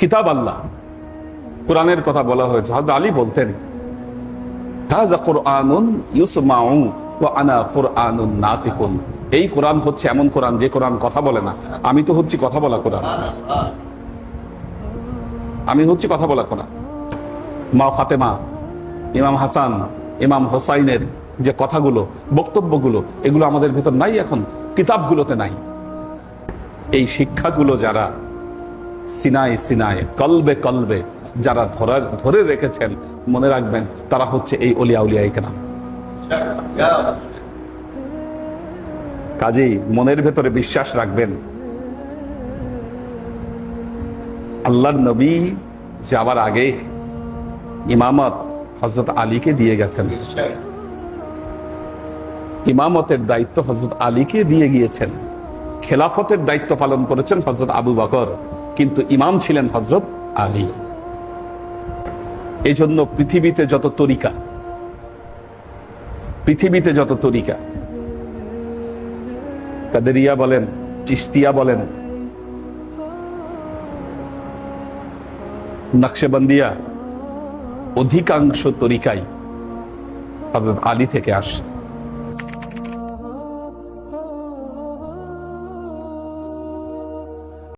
কিতাব আল্লাহ। কোরআনের কথা বলা হয়েছে। হযরত আলী বলতেন এই কোরআন হচ্ছে এমন কোরআন যে কোরআন কথা বলে না। আমি তো হচ্ছি কথা বলা কোরআন। আমি হচ্ছি কথা বলা কোরআন। মা ফাতেমা, ইমাম হাসান, ইমাম হোসাইনের যে কথাগুলো, বক্তব্যগুলো, এগুলো আমাদের ভেতর নাই এখন, কিতাবগুলোতে নাই। এই শিক্ষাগুলো যারা সিনায় সিনায় কলবে কলবে। যারা ধরা, ধরে রেখেছেন, মনে রাখবেন, তারা হচ্ছে এই অলিয়া উলিয়া কেনা কাজেই মনের ভেতরে বিশ্বাস রাখবেন। আল্লাহর নবী যাবার আগে ইমামত হজরত আলীকে দিয়ে গেছেন। ইমামতের দায়িত্ব হজরত আলীকে দিয়ে গিয়েছেন। খেলাফতের দায়িত্ব পালন করেছেন হজরত আবু বকর। কিন্তু ইমাম ছিলেন হজরত আলী। এই জন্য পৃথিবীতে যত তরিকা, পৃথিবীতে যত তরিকা, কাদেরিয়া বলেন চিস্তিয়া বলেন, নকশেবন্দিয়া অধিকাংশ তরিকাই হজরত আলী থেকে আসে।